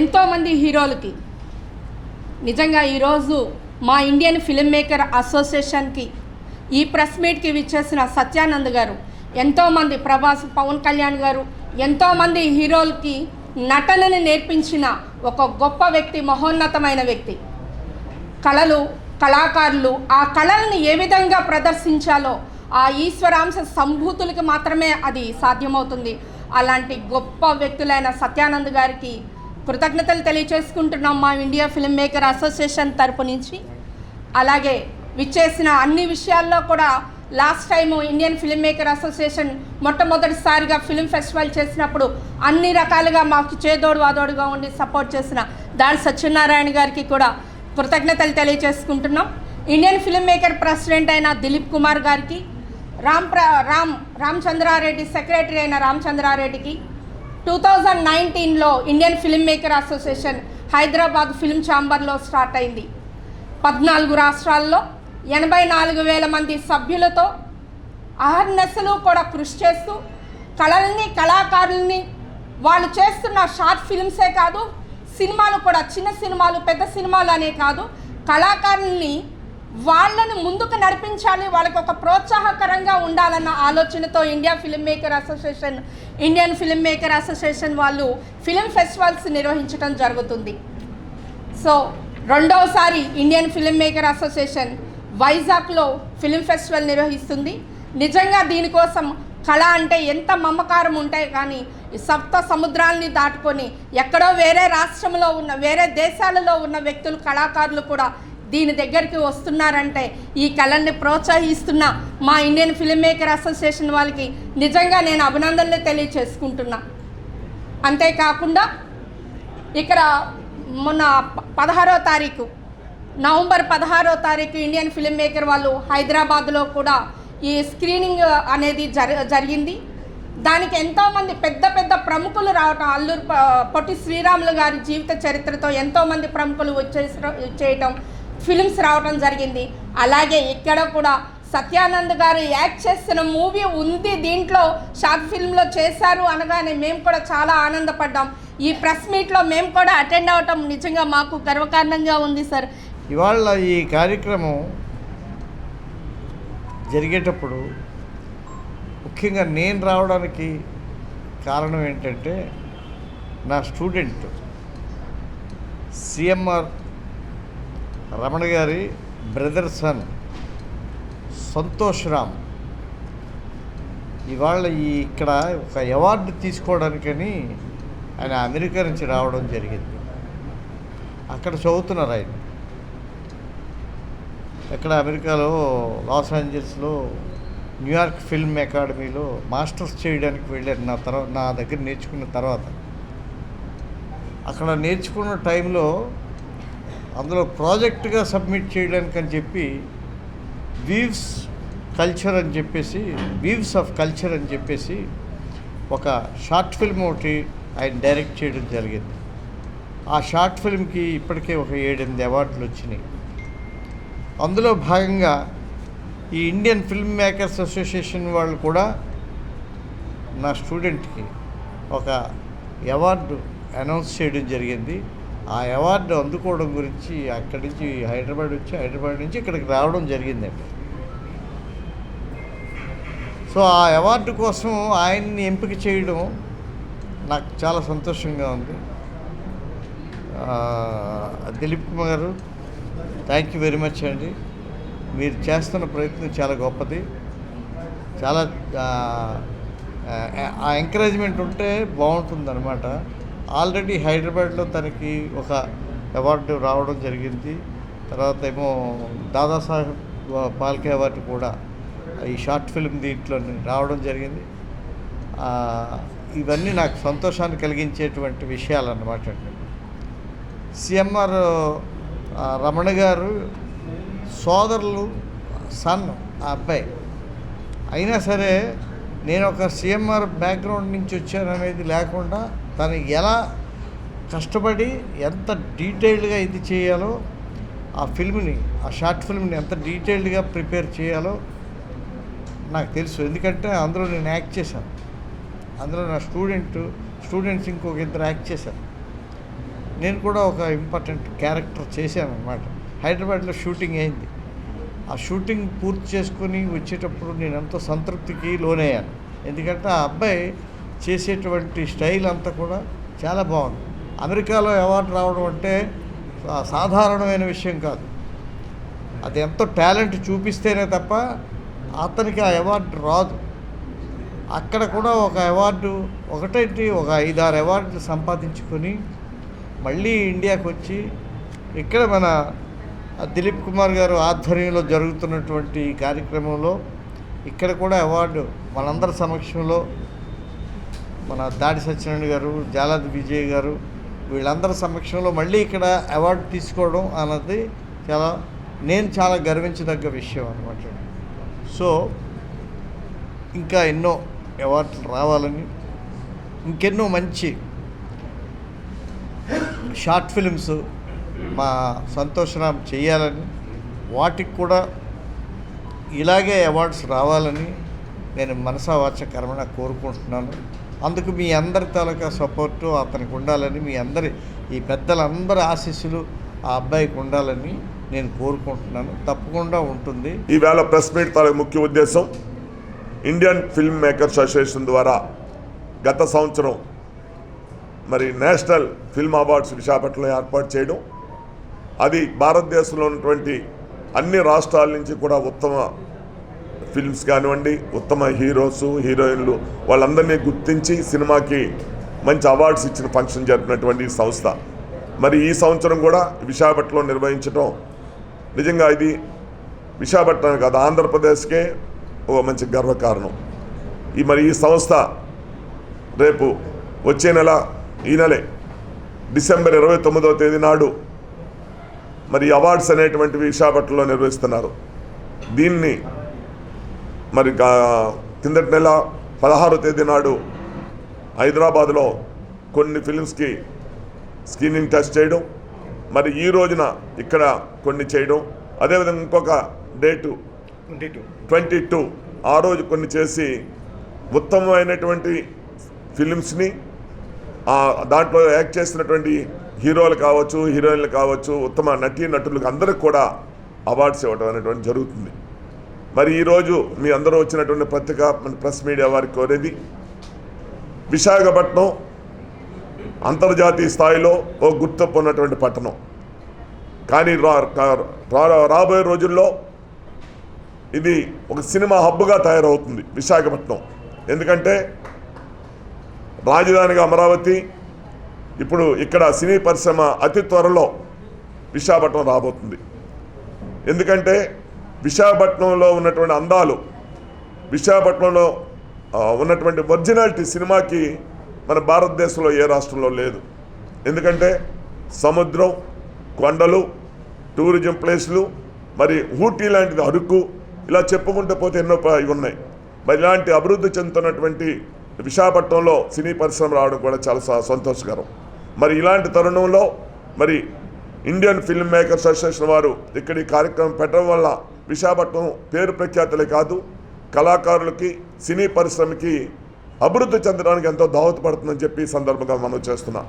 ఎంతోమంది హీరోలకి. నిజంగా ఈరోజు మా ఇండియన్ ఫిల్మ్ మేకర్ అసోసియేషన్కి ఈ ప్రెస్ మీట్కి విచ్చేసిన సత్యానంద్ గారు ఎంతోమంది ప్రభాస్ పవన్ కళ్యాణ్ గారు ఎంతోమంది హీరోలకి నటనని నేర్పించిన ఒక గొప్ప వ్యక్తి మహోన్నతమైన వ్యక్తి. కళలు కళాకారులు ఆ కళలను ఏ విధంగా ప్రదర్శించాలో ఆ ఈశ్వరాంశ సంభూతులకి మాత్రమే అది సాధ్యమవుతుంది. అలాంటి గొప్ప వ్యక్తులైన సత్యానంద్ గారికి కృతజ్ఞతలు తెలియచేసుకుంటున్నాం మా ఇండియా ఫిల్మ్ మేకర్ అసోసియేషన్ తరపు నుంచి. అలాగే విచ్చేసిన అన్ని విషయాల్లో కూడా last time Indian film maker association మొట్టమొదటిసారిగా ఫిల్మ్ ఫెస్టివల్ చేసినప్పుడు అన్ని రకాలుగా మాకు చేదోడు వాదోడుగా ఉండి సపోర్ట్ చేసిన దాడి సత్యనారాయణ గారికి కూడా కృతజ్ఞతలు తెలియజేసుకుంటున్నాం ఇండియన్ ఫిల్మ్ మేకర్ ప్రెసిడెంట్ అయిన దిలీప్ కుమార్ గారికి రామ్ ప్ర రామ్ రామచంద్రారెడ్డి సెక్రటరీ అయిన రామచంద్రారెడ్డికి టూ థౌజండ్ నైన్టీన్లో Indian film maker association Hyderabad film ఛాంబర్లో స్టార్ట్ అయింది. పద్నాలుగు రాష్ట్రాల్లో ఎనభై నాలుగు వేల మంది సభ్యులతో అహర్నెస్సులు కూడా కృషి చేస్తూ కళల్ని కళాకారుల్ని వాళ్ళు చేస్తున్న షార్ట్ ఫిల్మ్సే కాదు సినిమాలు కూడా చిన్న సినిమాలు పెద్ద సినిమాలు అనే కాదు కళాకారుల్ని వాళ్ళని ముందుకు నడిపించాలి వాళ్ళకి ఒక ప్రోత్సాహకరంగా ఉండాలన్న ఆలోచనతో India film maker association Indian film maker association వాళ్ళు ఫిలిం ఫెస్టివల్స్ నిర్వహించడం జరుగుతుంది. సో రెండవసారి ఇండియన్ ఫిల్మ్ మేకర్ అసోసియేషన్ వైజాగ్లో ఫిలిం ఫెస్టివల్ నిర్వహిస్తుంది. నిజంగా దీనికోసం కళ అంటే ఎంత మమకారం ఉంటాయి కానీ సప్త సముద్రాల్ని దాటుకొని ఎక్కడో వేరే రాష్ట్రంలో ఉన్న వేరే దేశాలలో ఉన్న వ్యక్తులు కళాకారులు కూడా దీని దగ్గరికి వస్తున్నారంటే ఈ కళల్ని ప్రోత్సహిస్తున్న మా ఇండియన్ ఫిల్మ్ మేకర్ అసోసియేషన్ వాళ్ళకి నిజంగా నేను అభినందనలు తెలియచేసుకుంటున్నా. అంతేకాకుండా ఇక్కడ మొన్న పదహారో తారీఖు నవంబర్ పదహారో తారీఖు ఇండియన్ ఫిల్మ్ మేకర్ వాళ్ళు హైదరాబాద్లో కూడా ఈ స్క్రీనింగ్ అనేది జరి జరిగింది. దానికి ఎంతోమంది పెద్ద పెద్ద ప్రముఖులు రావటం అల్లూరు పొట్టి శ్రీరాములు గారి జీవిత చరిత్రతో ఎంతోమంది ప్రముఖులు వచ్చేసి చేయటం ఫిలిమ్స్ రావటం జరిగింది. అలాగే ఇక్కడ కూడా సత్యానంద్ గారు యాక్ట్ చేస్తున్న మూవీ ఉంది దీంట్లో. షార్ట్ ఫిల్మ్లో చేశారు అనగానే మేము కూడా చాలా ఆనందపడ్డాం. ఈ ప్రెస్ మీట్లో మేము కూడా అటెండ్ అవటం నిజంగా మాకు గర్వకారణంగా ఉంది సార్. ఇవాళ ఈ కార్యక్రమం జరిగేటప్పుడు ముఖ్యంగా నేను రావడానికి కారణం ఏంటంటే నా స్టూడెంట్ సిఎంఆర్ రమణ గారి బ్రదర్ సన్ సంతోష్ రామ్. ఇవాళ ఈ ఇక్కడ ఒక అవార్డు తీసుకోవడానికని ఆయన అమెరికా నుంచి రావడం జరిగింది. అక్కడ చదువుతున్నారు ఆయన. ఎక్కడ అమెరికాలో లాస్ ఏంజల్స్లో న్యూయార్క్ ఫిల్మ్ అకాడమీలో మాస్టర్స్ చేయడానికి వెళ్ళారు నా తర్వాత నా దగ్గర నేర్చుకున్న తర్వాత. అక్కడ నేర్చుకున్న టైంలో అందులో ప్రాజెక్ట్గా సబ్మిట్ చేయడానికి అని చెప్పి వీవ్స్ కల్చర్ అని చెప్పేసి వీవ్స్ ఆఫ్ కల్చర్ అని చెప్పేసి ఒక షార్ట్ ఫిల్మ్ ఒకటి ఆయన డైరెక్ట్ చేయడం జరిగింది. ఆ షార్ట్ ఫిల్మ్కి ఇప్పటికే ఒక ఏడెనిమిది అవార్డులు వచ్చినాయి. అందులో భాగంగా ఈ ఇండియన్ ఫిల్మ్ మేకర్స్ అసోసియేషన్ వాళ్ళు కూడా నా స్టూడెంట్కి ఒక అవార్డు అనౌన్స్ చేయడం జరిగింది. ఆ అవార్డు అందుకోవడం గురించి అక్కడి నుంచి హైదరాబాద్ వచ్చి హైదరాబాద్ నుంచి ఇక్కడికి రావడం జరిగిందండి. సో ఆ అవార్డు కోసం ఆయన్ని ఎంపిక చేయడం నాకు చాలా సంతోషంగా ఉంది. దిలీప్ కుమార్ గారు థ్యాంక్ యూ వెరీ మచ్ అండి. మీరు చేస్తున్న ప్రయత్నం చాలా గొప్పది. చాలా ఆ, ఆ ఎంకరేజ్మెంట్ ఉంటే బాగుంటుంది అనమాట ఆల్రెడీ హైదరాబాద్లో తనకి ఒక అవార్డు రావడం జరిగింది. తర్వాత ఏమో దాదాసాహెబ్ పాల్కే అవార్డు కూడా ఈ షార్ట్ ఫిల్మ్ దీంట్లో రావడం జరిగింది. ఇవన్నీ నాకు సంతోషాన్ని కలిగించేటువంటి విషయాలు అన్నమాట అండి. సిఎంఆర్ రమణ గారు సోదరులు సన్ ఆ అబ్బాయి. అయినా సరే నేను ఒక సిఎంఆర్ బ్యాక్గ్రౌండ్ నుంచి వచ్చాననేది లేకుండా తను ఎలా కష్టపడి ఎంత డీటెయిల్డ్గా ఇది చేయాలో ఆ ఫిల్మ్ని ఆ షార్ట్ ఫిల్మ్ని ఎంత డీటెయిల్డ్గా ప్రిపేర్ చేయాలో నాకు తెలుసు. ఎందుకంటే అందులో నేను యాక్ట్ చేశాను. అందులో నా స్టూడెంట్ స్టూడెంట్స్ ఇంకొక ఇద్దరు యాక్ట్ చేశారు. నేను కూడా ఒక ఇంపార్టెంట్ క్యారెక్టర్ చేశాను అనమాట హైదరాబాద్లో షూటింగ్ అయింది. ఆ షూటింగ్ పూర్తి చేసుకొని వచ్చేటప్పుడు నేను ఎంతో సంతృప్తికి లోనయ్యాను. ఎందుకంటే ఆ అబ్బాయి చేసేటువంటి స్టైల్ అంతా కూడా చాలా బాగుంది. అమెరికాలో అవార్డు రావడం అంటే సాధారణమైన విషయం కాదు. అది ఎంతో టాలెంట్ చూపిస్తేనే తప్ప అతనికి ఆ అవార్డు రాదు. అక్కడ కూడా ఒక అవార్డు ఒకటేంటి? ఒక ఐదారు అవార్డులు సంపాదించుకొని మళ్ళీ ఇండియాకు వచ్చి ఇక్కడ మన దిలీప్ కుమార్ గారు ఆధ్వర్యంలో జరుగుతున్నటువంటి ఈ కార్యక్రమంలో ఇక్కడ కూడా అవార్డు మనందరి సమక్షంలో మన దాడి సత్యనారాయణ గారు జాలాది విజయ్ గారు వీళ్ళందరి సమక్షంలో మళ్ళీ ఇక్కడ అవార్డు తీసుకోవడం అన్నది చాలా నేను చాలా గర్వించదగ్గ విషయం అనమాట సో ఇంకా ఎన్నో అవార్డులు రావాలని ఇంకెన్నో మంచి షార్ట్ ఫిలిమ్స్ మా సంతోషరామ్ చేయాలని వాటికి కూడా ఇలాగే అవార్డ్స్ రావాలని నేను మనసా వాచ కర్మణ కోరుకుంటున్నాను. అందుకు మీ అందరి తాలూకా సపోర్టు అతనికి ఉండాలని మీ అందరి ఈ పెద్దలందరి ఆశీస్సులు ఆ అబ్బాయికి ఉండాలని నేను కోరుకుంటున్నాను. తప్పకుండా ఉంటుంది. ఈవేళ ప్రెస్ మీట్ తాలూకు ముఖ్య ఉద్దేశం ఇండియన్ ఫిల్మ్ మేకర్స్ అసోసియేషన్ ద్వారా గత సంవత్సరం మరి నేషనల్ ఫిల్మ్ అవార్డ్స్ విశాఖపట్నంలో ఏర్పాటు చేయడం అది భారతదేశంలో ఉన్నటువంటి అన్ని రాష్ట్రాల నుంచి కూడా ఉత్తమ ఫిల్మ్స్ కానివ్వండి ఉత్తమ హీరోస్ హీరోయిన్లు వాళ్ళందరినీ గుర్తించి సినిమాకి మంచి అవార్డ్స్ ఇచ్చిన ఫంక్షన్ జరిపినటువంటి సంస్థ. మరి ఈ సంవత్సరం కూడా విశాఖపట్నంలో నిర్వహించడం నిజంగా ఇది విశాఖపట్నం కాదు ఆంధ్రప్రదేశ్కే ఒక మంచి గర్వకారణం. ఈ మరి ఈ సంస్థ రేపు వచ్చే నెల ఈ నెలే డిసెంబర్ ఇరవై తొమ్మిదవ తేదీ నాడు మరి అవార్డ్స్ అనేటువంటివి విశాఖపట్నంలో నిర్వహిస్తున్నారు. దీన్ని మరి కిందటి నెల పదహారో తేదీ నాడు హైదరాబాద్లో కొన్ని ఫిల్మ్స్కి స్క్రీనింగ్ టెస్ట్ చేయడం మరి ఈ రోజున ఇక్కడ కొన్ని చేయడం. అదేవిధంగా ఇంకొక డేటు ట్వంటీ టూ. ఆ రోజు కొన్ని చేసి ఉత్తమమైనటువంటి ఫిలిమ్స్ని దాంట్లో యాక్ట్ చేసినటువంటి హీరోలు కావచ్చు హీరోయిన్లు కావచ్చు ఉత్తమ నటీ నటులకు అందరికి కూడా అవార్డ్స్ ఇవ్వడం అనేటువంటి జరుగుతుంది. మరి ఈరోజు మీ అందరూ వచ్చినటువంటి పత్రిక ప్రెస్ మీడియా వారికి కోరేది విశాఖపట్నం అంతర్జాతీయ స్థాయిలో ఓ గుర్తింపు ఉన్నటువంటి పట్టణం. కానీ రా- రా- రాబోయే రోజుల్లో ఇది ఒక సినిమా హబ్గా తయారవుతుంది విశాఖపట్నం. ఎందుకంటే రాజధానిగా అమరావతి ఇప్పుడు ఇక్కడ సినీ పరిశ్రమ అతి త్వరలో విశాఖపట్నం రాబోతుంది. ఎందుకంటే విశాఖపట్నంలో ఉన్నటువంటి అందాలు విశాఖపట్నంలో ఉన్నటువంటి ఒరిజినాలిటీ సినిమాకి మన భారతదేశంలో ఏ రాష్ట్రంలో లేదు. ఎందుకంటే సముద్రం కొండలు టూరిజం ప్లేస్లు మరి ఊటీ లాంటిది అరకు ఇలా చెప్పుకుంటూ పోతే ఎన్నో ఉన్నాయి. మరి ఇలాంటి అభివృద్ధి చెందుతున్నటువంటి విశాఖపట్నంలో సినీ పరిశ్రమ రావడం కూడా చాలా సంతోషకరం. మరి ఇలాంటి తరుణంలో మరి ఇండియన్ ఫిల్మ్ మేకర్స్ అసోసియేషన్ వారు ఇక్కడ ఈ కార్యక్రమం పెట్టడం వల్ల విశాఖపట్నం పేరు ప్రఖ్యాతులే కాదు కళాకారులకి సినీ పరిశ్రమకి అభివృద్ధి చెందడానికి ఎంతో దోహదపడుతుందని చెప్పి సందర్భంగా మనం చేస్తున్నాం.